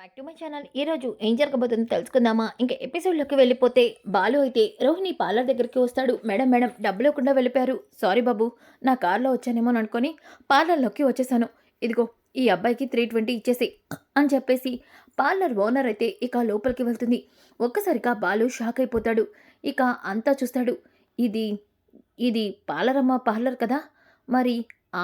Back to my channel ఈరోజు ఏం జరగబోతుందో తెలుసుకుందామా? ఇంకా ఎపిసోడ్లోకి వెళ్ళిపోతే బాలు అయితే రోహిణి పార్లర్ దగ్గరికి వస్తాడు. మేడం మేడం డబ్బులు ఇవ్వకుండా వెళ్ళిపోయారు. సారీ బాబు నా కార్లో వచ్చానేమో అని అనుకొని పార్లర్లోకి వచ్చేసాను. ఇదిగో ఈ అబ్బాయికి త్రీ ట్వంటీ ఇచ్చేసి అని చెప్పేసి పార్లర్ ఓనర్ అయితే ఇక లోపలికి వెళ్తుంది. ఒక్కసారిగా బాలు షాక్ అయిపోతాడు. ఇక అంతా చూస్తాడు. ఇది ఇది పార్లరమ్మ పార్లర్ కదా? మరి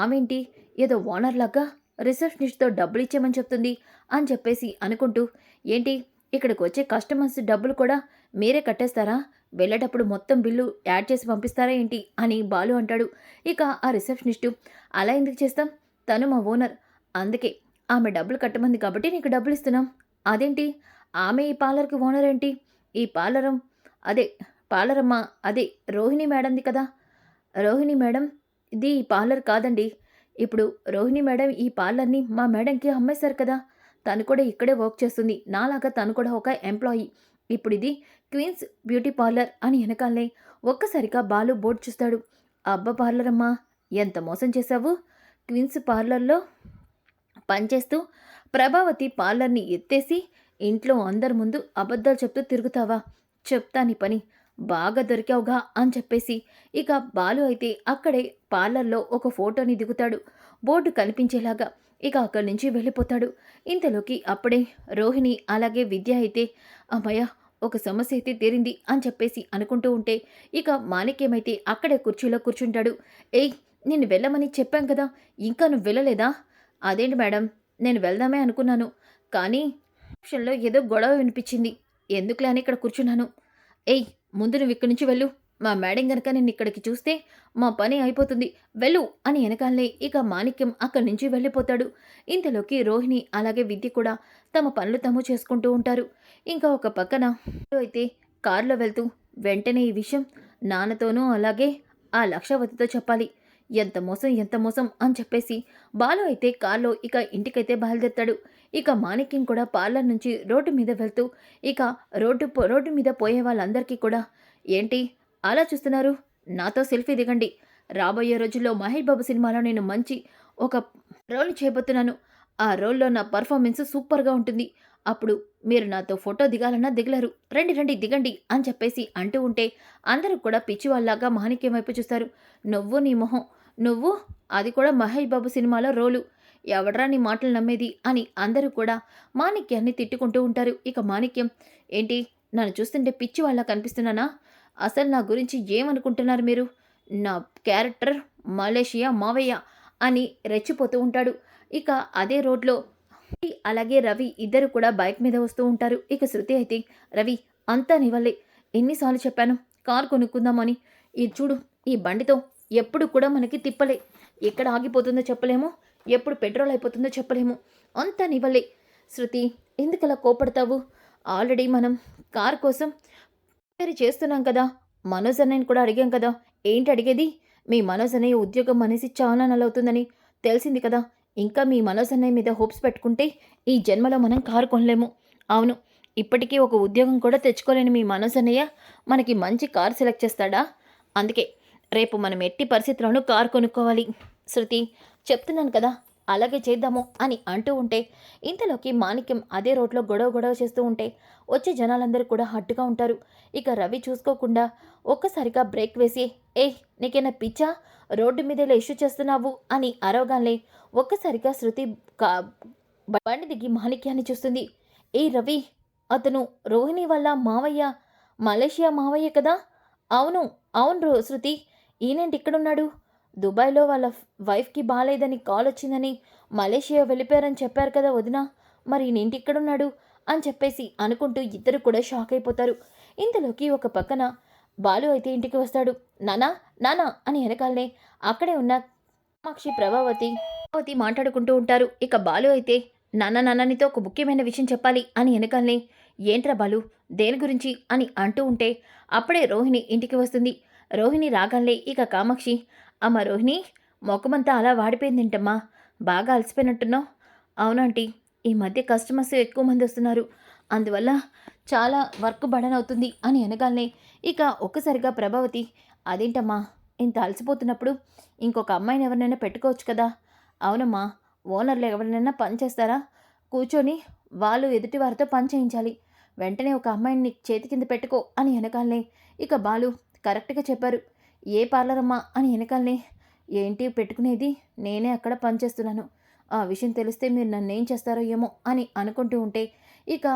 ఆమెంటి? ఏదో ఓనర్ లాగా రిసెప్షనిస్ట్తో డబ్బులు ఇచ్చేయమని చెప్తుంది అని చెప్పేసి అనుకుంటూ ఏంటి? ఇక్కడికి వచ్చే కస్టమర్స్ డబ్బులు కూడా మీరే కట్టేస్తారా? వెళ్ళేటప్పుడు మొత్తం బిల్లు యాడ్ చేసి పంపిస్తారా ఏంటి? అని బాలు అంటాడు. ఇక ఆ రిసెప్షనిస్టు అలా ఎందుకు చేస్తాం? తను మా ఓనర్. అందుకే ఆమె డబ్బులు కట్టమంది కాబట్టి నీకు డబ్బులు ఇస్తున్నాం. అదేంటి? ఆమె ఈ పార్లర్కి ఓనర్ ఏంటి? ఈ పార్లరం అదే పార్లరమ్మ అదే రోహిణి మేడంది కదా. రోహిణి మేడం ఇది ఈ పార్లర్ కాదండి. ఇప్పుడు రోహిణి మేడం ఈ పార్లర్ని మా మేడంకి అమ్మేశారు కదా. తను కూడా ఇక్కడే వర్క్ చేస్తుంది. నాలాగా తను కూడా ఒక ఎంప్లాయీ. ఇప్పుడు ఇది క్వీన్స్ బ్యూటీ పార్లర్ అని వెనకాలే. ఒక్కసారిగా బాలు బోర్డు చూస్తాడు. అబ్బ పార్లర్ అమ్మా ఎంత మోసం చేశావు? క్వీన్స్ పార్లర్లో పనిచేస్తూ ప్రభావతి పార్లర్ని ఎత్తేసి ఇంట్లో అందరి ముందు అబద్ధాలు చెప్తూ తిరుగుతావా? చెప్తా నీ పని బాగా దొరికావుగా అని చెప్పేసి. ఇక బాలు అయితే అక్కడే పార్లర్లో ఒక ఫోటోని దిగుతాడు. బోర్డు కనిపించేలాగా ఇక అక్కడి నుంచి వెళ్ళిపోతాడు. ఇంతలోకి అప్పుడే రోహిణి అలాగే విద్య అయితే అమ్మయ్య ఒక సమస్య అయితే తీరింది అని చెప్పేసి అనుకుంటూ ఉంటే ఇక మాణిక్యమైతే అక్కడే కుర్చీలో కూర్చుంటాడు. ఏయ్ నేను వెళ్ళమని చెప్పాం కదా ఇంకా నువ్వు వెళ్ళలేదా? అదేంటి మేడం నేను వెళ్దామే అనుకున్నాను కానీ ఆప్షన్లో ఏదో గొడవ వినిపించింది ఎందుకులే అని ఇక్కడ కూర్చున్నాను. ఏయ్ ముందు నువ్వు ఇక్కడి నుంచి వెళ్ళు మా మేడం గనక నేను ఇక్కడికి చూస్తే మా పని అయిపోతుంది వెళ్ళు అని వెనకాలనే ఇక మాణిక్యం అక్కడి నుంచి వెళ్ళిపోతాడు. ఇంతలోకి రోహిణి అలాగే విద్య కూడా తమ పనులు తాము చేసుకుంటూ ఉంటారు. ఇంకా ఒక పక్కన అయితే కారులో వెళ్తూ వెంటనే ఈ విషయం నాన్నతోనూ అలాగే ఆ లక్షవతితో చెప్పాలి. ఎంత మోసం ఎంత మోసం అని చెప్పేసి బాలు అయితే కారులో ఇక ఇంటికైతే బయలుదేరుతాడు. ఇక మాణిక్యం కూడా పార్లర్ నుంచి రోడ్డు మీద వెళ్తూ ఇక రోడ్డు రోడ్డు మీద పోయే వాళ్ళందరికీ కూడా ఏంటి అలా చూస్తున్నారు? నాతో సెల్ఫీ దిగండి. రాబోయే రోజుల్లో మహేష్ బాబు సినిమాలో నేను మంచి ఒక రోల్ చేయబోతున్నాను. ఆ రోల్లో నా పర్ఫార్మెన్స్ సూపర్గా ఉంటుంది. అప్పుడు మీరు నాతో ఫోటో దిగాలన్నా దిగలరు. రండి రండి దిగండి అని చెప్పేసి అంటూ ఉంటే అందరూ కూడా పిచ్చి మహానిక్యం మాణిక్యం వైపు చూస్తారు. నువ్వు నీ మొహం. నువ్వు? అది కూడా మహేష్ బాబు సినిమాలో రోలు. ఎవడరా నీ మాటలు నమ్మేది? అని అందరూ కూడా మాణిక్యాన్ని తిట్టుకుంటూ ఉంటారు. ఇక మాణిక్యం ఏంటి? నన్ను చూస్తుంటే పిచ్చి వాళ్ళ కనిపిస్తున్నానా? అసలు నా గురించి ఏమనుకుంటున్నారు మీరు? నా క్యారెక్టర్ మలేషియా మావయ్య అని రెచ్చిపోతూ ఉంటాడు. ఇక అదే రోడ్లో అలాగే రవి ఇద్దరు కూడా బైక్ మీద వస్తూ ఉంటారు. ఇక శృతి అయితే రవి అంతా నీ వల్లే. ఎన్నిసార్లు చెప్పాను? కార్ కొనుక్కుందామని. ఇది చూడు ఈ బండితో ఎప్పుడు కూడా మనకి తిప్పలే. ఎక్కడ ఆగిపోతుందో చెప్పలేము. ఎప్పుడు పెట్రోల్ అయిపోతుందో చెప్పలేము. అంతా నీ వల్లే. శృతి ఎందుకలా కోపడతావు? ఆల్రెడీ మనం కార్ కోసం చేస్తున్నాం కదా. మనోజ్ అన్నయ్యని కూడా అడిగాం కదా. ఏంటి అడిగేది? మీ మనోజ్ అన్నయ్య ఉద్యోగం అనేసి చాలా నలవుతుందని తెలిసింది కదా. ఇంకా మీ మనోజ్ అన్నయ్య మీద హోప్స్ పెట్టుకుంటే ఈ జన్మలో మనం కారు కొనలేము. అవును ఇప్పటికీ ఒక ఉద్యోగం కూడా తెచ్చుకోలేని మీ మనోజ్ అన్నయ్య మనకి మంచి కార్ సెలెక్ట్ చేస్తాడా? అందుకే రేపు మనం ఎట్టి పరిస్థితుల్లోనూ కారు కొనుక్కోవాలి. శృతి చెప్తున్నాను కదా. అలాగే చేద్దాము అని అంటూ ఉంటే ఇంతలోకి మాణిక్యం అదే రోడ్లో గొడవ గొడవ చేస్తూ ఉంటే వచ్చే జనాలందరూ కూడా హట్టుగా ఉంటారు. ఇక రవి చూసుకోకుండా ఒక్కసారిగా బ్రేక్ వేసి ఏ నీకేనా పిచ్చా? రోడ్డు మీదలా ఇష్యూ చేస్తున్నావు? అని అరవగానే ఒక్కసారిగా శృతి కా- బండి దిగి మాణిక్యాన్ని చూస్తుంది. ఏ రవి అతను రోహిణి వల్ల మావయ్య మలేషియా మావయ్య కదా? అవును అవును రో శృతి ఈయనేంటి ఇక్కడున్నాడు? దుబాయ్లో వాళ్ళ వైఫ్కి బాగాలేదని కాల్ వచ్చిందని మలేషియా వెళ్ళిపోయారని చెప్పారు కదా వదిన. మరి ఈయన ఇక్కడున్నాడు? అని చెప్పేసి అనుకుంటూ ఇద్దరు కూడా షాక్ అయిపోతారు. ఇంతలోకి ఒక పక్కన బాలు అయితే ఇంటికి వస్తాడు. నానా నానా అని వెనకాలనే అక్కడే ఉన్న కామాక్షి ప్రభావతి ప్రభావతి మాట్లాడుకుంటూ ఉంటారు. ఇక బాలు అయితే నాన్న నాన్ననితో ఒక ముఖ్యమైన విషయం చెప్పాలి అని వెనకాలనే ఏంట్రా బాలు దేని గురించి అని అంటూ ఉంటే అప్పుడే రోహిణి ఇంటికి వస్తుంది. రోహిణి రాగాలే ఇక కామాక్షి అమ్మ రోహిణి మొఖమంతా అలా వాడిపోయిందింటమ్మా బాగా అలసిపోయినట్టున్నావు. అవునాంటీ ఈ మధ్య కస్టమర్స్ ఎక్కువ మంది వస్తున్నారు. అందువల్ల చాలా వర్క్ బడన్ అవుతుంది అని అనగానే ఇక ఒక్కసారిగా ప్రభావతి అదేంటమ్మా ఇంత అలసిపోతున్నప్పుడు ఇంకొక అమ్మాయిని ఎవరినైనా పెట్టుకోవచ్చు కదా? అవునమ్మా ఓనర్లు ఎవరినైనా పని చేస్తారా? కూర్చొని వాళ్ళు ఎదుటి వారితో పని చేయించాలి. వెంటనే ఒక అమ్మాయిని చేతి కింద పెట్టుకో అని వెనకాలనే ఇక బాలు కరెక్ట్గా చెప్పారు. ఏ పార్లర్ అమ్మా అని వెనకాలనే ఏంటి పెట్టుకునేది? నేనే అక్కడ పనిచేస్తున్నాను. ఆ విషయం తెలిస్తే మీరు నన్ను ఏం చేస్తారో ఏమో అని అనుకుంటూ ఉంటే ఇక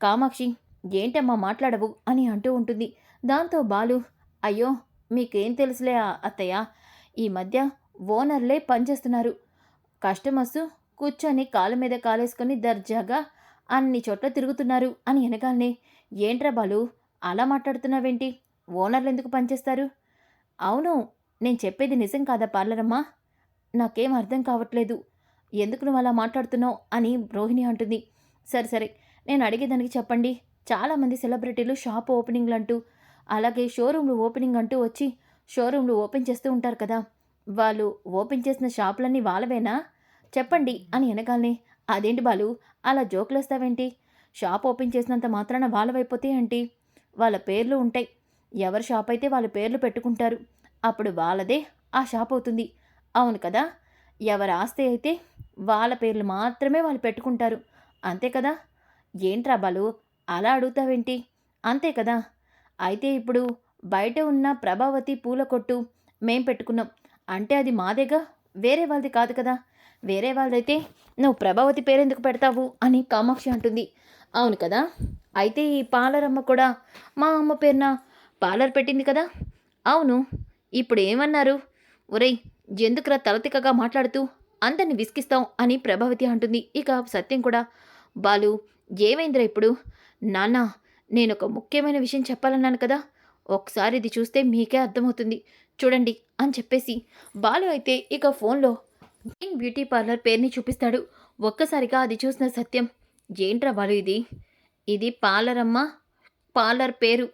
కామాక్షి ఏంటమ్మా మాట్లాడవు? అని అంటూ ఉంటుంది. దాంతో బాలు అయ్యో మీకేం తెలుసులే అత్తయ్య ఈ మధ్య ఓనర్లే పనిచేస్తున్నారు. కస్టమర్స్ కూర్చొని కాలు మీద కాలేసుకొని దర్జాగా అన్ని చోట్ల తిరుగుతున్నారు అని వెనకాలనే ఏంట్రా బాలు అలా మాట్లాడుతున్నావేంటి? ఓనర్లు ఎందుకు పనిచేస్తారు? అవును నేను చెప్పేది నిజం కాదా పార్లరమ్మా? నాకేం అర్థం కావట్లేదు. ఎందుకు నువ్వు అలా మాట్లాడుతున్నావు అని రోహిణి అంటుంది. సరే సరే నేను అడిగేదానికి చెప్పండి. చాలామంది సెలబ్రిటీలు షాప్ ఓపెనింగ్లు అంటూ అలాగే షోరూమ్లు ఓపెనింగ్ అంటూ వచ్చి షోరూమ్లు ఓపెన్ చేస్తూ ఉంటారు కదా. వాళ్ళు ఓపెన్ చేసిన షాపులన్నీ వాళ్ళవేనా? చెప్పండి అని వెనకాలనే అదేంటి బాలు అలా జోకులేస్తావేంటి? షాప్ ఓపెన్ చేసినంత మాత్రాన వాళ్ళవైపోతే ఏంటి? వాళ్ళ పేర్లు ఉంటాయి ఎవరి షాప్ అయితే వాళ్ళ పేర్లు పెట్టుకుంటారు అప్పుడు వాళ్ళదే ఆ షాప్ అవుతుంది. అవును కదా? ఎవరి ఆస్తి అయితే వాళ్ళ పేర్లు మాత్రమే వాళ్ళు పెట్టుకుంటారు. అంతే కదా? ఏంట్రా బాలు అలా అడుగుతావేంటి? అంతే కదా? అయితే ఇప్పుడు బయట ఉన్న ప్రభావతి పూల కొట్టు మేం పెట్టుకున్నాం. అంటే అది మాదేగా? వేరే వాళ్ళది కాదు కదా? వేరే వాళ్ళదైతే నువ్వు ప్రభావతి పేరెందుకు పెడతావు అని కామాక్షి అంటుంది. అవును కదా? అయితే ఈ పాలరమ్మ కూడా మా అమ్మ పేరున పార్లర్ పెట్టింది కదా? అవును. ఇప్పుడు ఏమన్నారు ఒరేయ్ ఎందుకురా తలతికగా మాట్లాడుతూ అందరిని విసికిస్తాం అని ప్రభావతి అంటుంది. ఇక సత్యం కూడా బాలు ఏమైందిరా ఇప్పుడు? నాన్న నేను ఒక ముఖ్యమైన విషయం చెప్పాలన్నాను కదా? ఒకసారి ఇది చూస్తే మీకే అర్థమవుతుంది. చూడండి అని చెప్పేసి బాలు అయితే ఇక ఫోన్లో కింగ్ బ్యూటీ పార్లర్ పేరుని చూపిస్తాడు. ఒక్కసారిగా అది చూసిన సత్యం ఏంట్రా బాలు ఇది? ఇది పార్లర్ అమ్మ పార్లర్ పేరు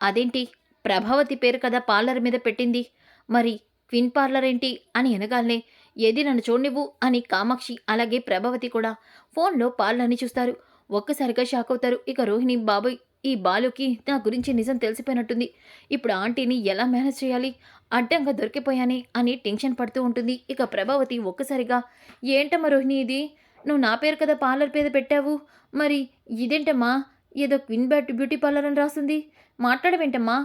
అదేంటి? ప్రభావతి పేరు కదా పార్లర్ మీద పెట్టింది. మరి క్విన్ పార్లర్ ఏంటి అని వెనగాలనే ఏది నన్ను చూడనివ్వు అని కామాక్షి అలాగే ప్రభావతి కూడా ఫోన్లో పార్లర్ని చూస్తారు. ఒక్కసారిగా షాక్ అవుతారు. ఇక రోహిణి బాబోయ్ ఈ బాలుకి నా గురించి నిజం తెలిసిపోయినట్టుంది. ఇప్పుడు ఆంటీని ఎలా మేనేజ్ చేయాలి? అడ్డంగా దొరికిపోయానే అని టెన్షన్ పడుతూ ఉంటుంది. ఇక ప్రభావతి ఒక్కసారిగా ఏంటమ్మా రోహిణి ఇది? నువ్వు నా పేరు కదా పార్లర్ పేద పెట్టావు? మరి ఇదేంటమ్మా? ఏదో క్విన్ బ్యాట్ బ్యూటీ పార్లర్ అని రాసింది. మాట్లాడవేంటమ్మా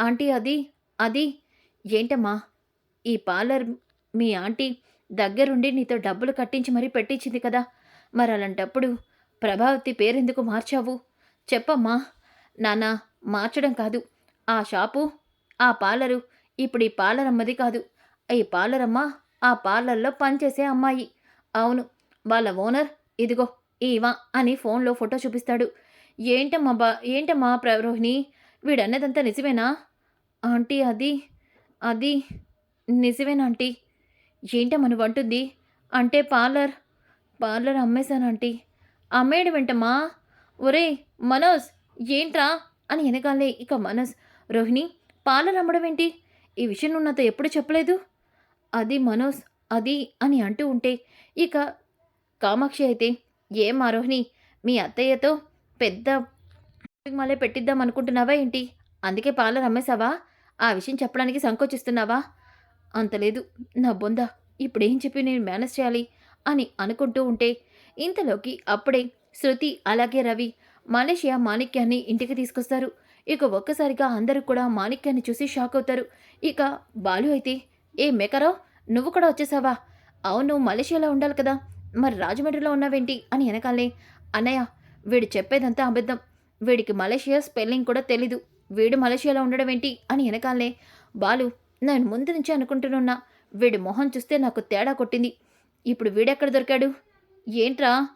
ఆంటీ అది అది. ఏంటమ్మా? ఈ పార్లర్ మీ ఆంటీ దగ్గరుండి నీతో డబ్బులు కట్టించి మరీ పెట్టించింది కదా. మరి అలాంటప్పుడు ప్రభావతి పేరెందుకు మార్చావు? చెప్పమ్మా. నాన్న మార్చడం కాదు. ఆ షాపు ఆ పార్లరు ఇప్పుడు ఈ పార్లర్ అమ్మది కాదు. ఈ పార్లర్ అమ్మ ఆ పార్లర్లో పనిచేసే అమ్మాయి. అవును వాళ్ళ ఓనర్ ఇదిగో ఈవా అని ఫోన్లో ఫోటో చూపిస్తాడు. ఏంటమ్మా బా ఏంటమ్మా ప్రరోహిణి వీడన్నదంతా నిజమేనా? ఆంటీ అది అది నిజమేనా ఆంటీ? ఏంటమ్మా నువ్వు అంటుంది? అంటే పార్లర్ పార్లర్ అమ్మేశాను ఆంటీ. అమ్మేయడం వెంటమ్మా ఒరే మనోజ్ ఏంట్రా? అని వెనకాలే ఇక మనోజ్. రోహిణి పార్లర్ అమ్మడం ఏంటి? ఈ విషయం నువ్వు నాతో ఎప్పుడు చెప్పలేదు? అది మనోజ్ అది అని అంటూ ఉంటే ఇక కామాక్షి అయితే ఏం మా రోహిణి మీ అత్తయ్యతో పెద్ద మళ్ళీ పెట్టిద్దాం అనుకుంటున్నావా ఏంటి? అందుకే పార్లర్ అమ్మేశావా? ఆ విషయం చెప్పడానికి సంకోచిస్తున్నావా? అంతలేదు నా బొంద. ఇప్పుడేం చెప్పి నేను మేనేజ్ చేయాలి అని అనుకుంటూ ఉంటే ఇంతలోకి అప్పుడే శృతి అలాగే రవి మలేషియా మాణిక్యాన్ని ఇంటికి తీసుకొస్తారు. ఇక ఒక్కసారిగా అందరూ కూడా మాణిక్యాన్ని చూసి షాక్ అవుతారు. ఇక బాలు అయితే ఏ మేకరావు నువ్వు కూడా వచ్చేసావా? అవును మలేషియాలో ఉండాలి కదా. మరి రాజమండ్రిలో ఉన్నావేంటి? అని వెనకాలే అన్నయ్య వీడు చెప్పేదంతా అబద్ధం. వీడికి మలేషియా స్పెల్లింగ్ కూడా తెలీదు. వీడు మలేషియాలో ఉండడం ఏంటి అని వెనకాలే బాలు నేను ముందు నుంచి అనుకుంటున్నా వీడి మొహం చూస్తే నాకు తేడా కొట్టింది. ఇప్పుడు వీడెక్కడ దొరికాడు? ఏంట్రా?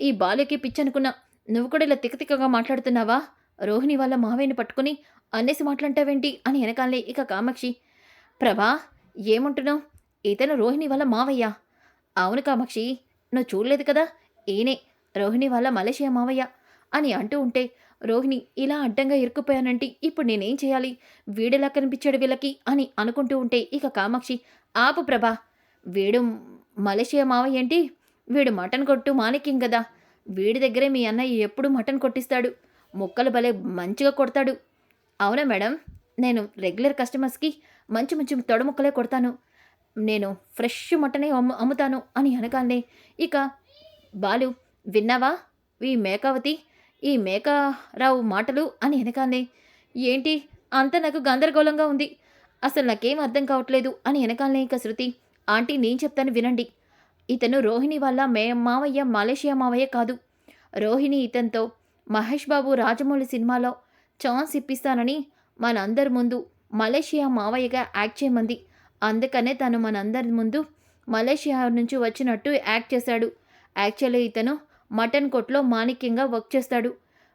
ఈ బాలుకి పిచ్చి అనుకున్నా. నువ్వు కూడా ఇలా తికతికగా మాట్లాడుతున్నావా? రోహిణి వాళ్ళ మావయ్యని పట్టుకుని అనేసి మాట్లాంటావేంటి అని వెనకాలే ఇక కామాక్షి. ప్రభా ఏమంటున్నావు? ఇతను రోహిణి వాళ్ళ మావయ్య. అవును కామాక్షి నువ్వు చూడలేదు కదా? ఈయనే. రోహిణి వాళ్ళ మలేషియా మావయ్య అని అంటూ ఉంటే రోహిణి ఇలా అడ్డంగా ఇరుక్కుపోయానంటే ఇప్పుడు నేనేం చేయాలి? వీడెలా కనిపించాడు వీళ్ళకి అని అనుకుంటూ ఉంటే ఇక కామాక్షి ఆపు ప్రభా వీడు మలేషియా మావయ్య ఏంటి? వీడు మటన్ కొట్టు మాణిక్యం కదా. వీడి దగ్గరే మీ అన్నయ్య ఎప్పుడు మటన్ కొట్టిస్తాడు? ముక్కలు భలే మంచిగా కొడతాడు. అవునా మేడం నేను రెగ్యులర్ కస్టమర్స్కి మంచి మంచి తొడ ముక్కలే కొడతాను. నేను ఫ్రెష్ మటనే అమ్ము అమ్ముతాను అని అనగానే ఇక బాలు విన్నావా? ఈ మేకావతి ఈ మేకారావు మాటలు అని వెనకాలే ఏంటి? అంత నాకు గందరగోళంగా ఉంది. అసలు నాకేం అర్థం కావట్లేదు అని వెనకాలనే ఇంకా శృతి. ఆంటీ నేను చెప్తాను వినండి. ఇతను రోహిణి వల్ల మే మావయ్య మలేషియా మావయ్య కాదు. రోహిణి ఇతనితో మహేష్ బాబు రాజమౌళి సినిమాలో ఛాన్స్ ఇప్పిస్తానని మనందరి ముందు మలేషియా మావయ్యగా యాక్ట్ చేయమంది. అందుకనే తను మనందరి ముందు మలేషియా నుంచి వచ్చినట్టు యాక్ట్ చేశాడు. యాక్చువల్లీ ఇతను మటన్ కొట్లో మాణిక్యంగా వర్క్ చేస్తాడు.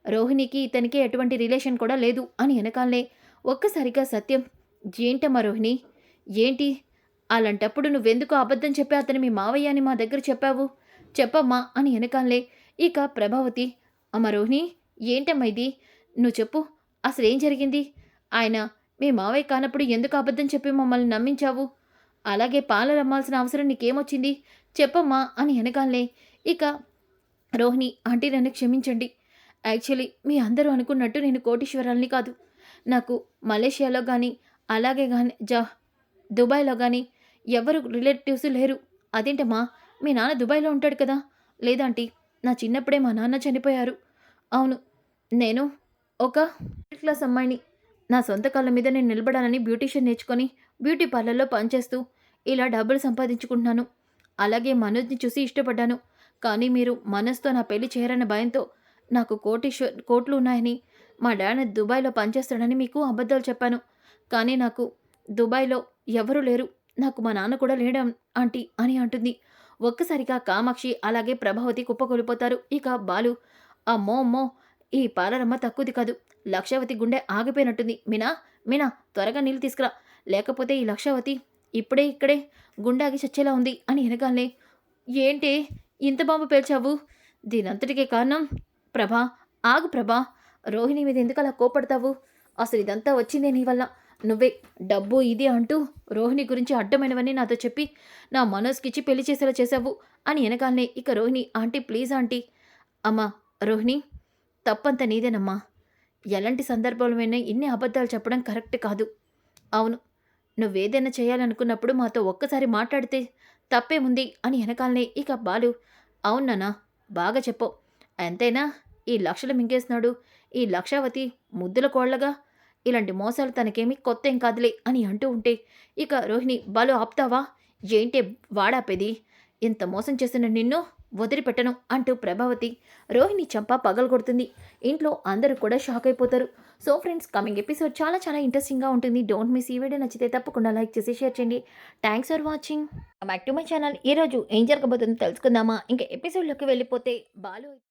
రోహిణికి ఇతనికి ఎటువంటి రిలేషన్ కూడా లేదు అని వెనకాలనే ఒక్కసారిగా సత్యం ఏంటమ్మా రోహిణి? ఏంటి? అలాంటప్పుడు నువ్వెందుకు అబద్ధం చెప్పి అతను మీ మావయ్య అని మా దగ్గర చెప్పావు? చెప్పమ్మా అని వెనకాలే ఇక ప్రభావతి అమ్మ రోహిణి ఏంటమ్మా ఇది? నువ్వు చెప్పు అసలు ఏం జరిగింది? ఆయన మీ మావయ్య కానప్పుడు ఎందుకు అబద్ధం చెప్పి మమ్మల్ని నమ్మించావు? అలాగే పాలు రమ్మాల్సిన అవసరం నీకేమొచ్చింది? చెప్పమ్మా అని వెనకాలనే ఇక రోహిణి ఆంటీ నన్ను క్షమించండి. యాక్చువల్లీ మీ అందరూ అనుకున్నట్టు నేను కోటీశ్వరాలని కాదు. నాకు మలేషియాలో కానీ అలాగే కానీ జా దుబాయ్లో కానీ ఎవరు రిలేటివ్స్ లేరు. అదేంటమ్మా మీ నాన్న దుబాయ్లో ఉంటాడు కదా. లేదంటీ నా చిన్నప్పుడే మా నాన్న చనిపోయారు. అవును నేను ఒక మిడిల్ క్లాస్ అమ్మాయిని. నా సొంత కాళ్ళ మీద నేను నిలబడాలని బ్యూటీషియన్ నేర్చుకొని బ్యూటీ పార్లర్లో పనిచేస్తూ ఇలా డబ్బులు సంపాదించుకుంటున్నాను. అలాగే మనోజ్ని చూసి ఇష్టపడ్డాను. కానీ మీరు మనస్తో నా పెళ్ళి చేయరన్న భయంతో నాకు కోటీశ్వర్ కోట్లు ఉన్నాయని మా డాడీ దుబాయ్లో పనిచేస్తాడని మీకు అబద్ధాలు చెప్పాను. కానీ నాకు దుబాయ్లో ఎవరూ లేరు. నాకు మా నాన్న కూడా లేడం ఆంటీ అని అంటుంది. ఒక్కసారిగా కామాక్షి అలాగే ప్రభావతి కుప్పకూలిపోతారు. ఇక బాలు అమ్మో అమ్మో ఈ పాలరమ్మ తక్కువది కాదు. లక్షవతి గుండె ఆగిపోయినట్టుంది. మీనా మీనా త్వరగా నీళ్ళు తీసుకురా. లేకపోతే ఈ లక్షావతి ఇప్పుడే ఇక్కడే గుండె ఆగి చచ్చేలా ఉంది అని వెనగాలనే ఏంటి? ఇంత బాంబు పేల్చావు? దీనంతటికే కారణం? ప్రభా ఆగు ప్రభా. రోహిణి మీద ఎందుకు అలా కోపడతావు? అసలు ఇదంతా వచ్చిందే నీ వల్ల. నువ్వే డబ్బు ఇది అంటూ రోహిణి గురించి అడ్డమైనవన్నీ నాతో చెప్పి నా మనోజ్కిచ్చి పెళ్ళి చేసేలా చేసావు అని వెనకాలనే ఇక రోహిణి ఆంటీ ప్లీజ్ ఆంటీ. అమ్మా రోహిణి తప్పంత నీదేనమ్మా. ఎలాంటి సందర్భాలమైనా ఇన్ని అబద్ధాలు చెప్పడం కరెక్ట్ కాదు. అవును. నువ్వేదైనా చేయాలనుకున్నప్పుడు మాతో ఒక్కసారి మాట్లాడితే తప్పేముంది అని వెనకాలనే ఇక బాలు అవునన్నా బాగా చెప్పు. ఎంతైనా ఈ లక్షలు మింగేస్తున్నాడు. ఈ లక్షావతి ముద్దుల కోళ్ళగా ఇలాంటి మోసాలు తనకేమీ కొత్త ఏం కాదులే అని అంటూ ఉంటే ఇక రోహిణి బాలు ఆపుతావా? ఏంటే వాడాపేది? ఇంత మోసం చేసిన నిన్ను వదిలిపెట్టను అంటూ ప్రభావతి రోహిణి చంప పగలగొడుతుంది ఇంట్లో అందరూ కూడా షాక్ అయిపోతారు. సో ఫ్రెండ్స్ కమింగ్ ఎపిసోడ్ చాలా చాలా ఇంట్రెస్టింగ్గా ఉంటుంది. డోంట్ మిస్ ఈ వీడియో నచ్చితే తప్పకుండా లైక్ చేసి షేర్ చేయండి. Thanks for watching back to my channel ఈరోజు ఏం జరగబోతుందో తెలుసుకుందామా? ఇంకా ఎపిసోడ్లోకి వెళ్ళిపోతే బాలు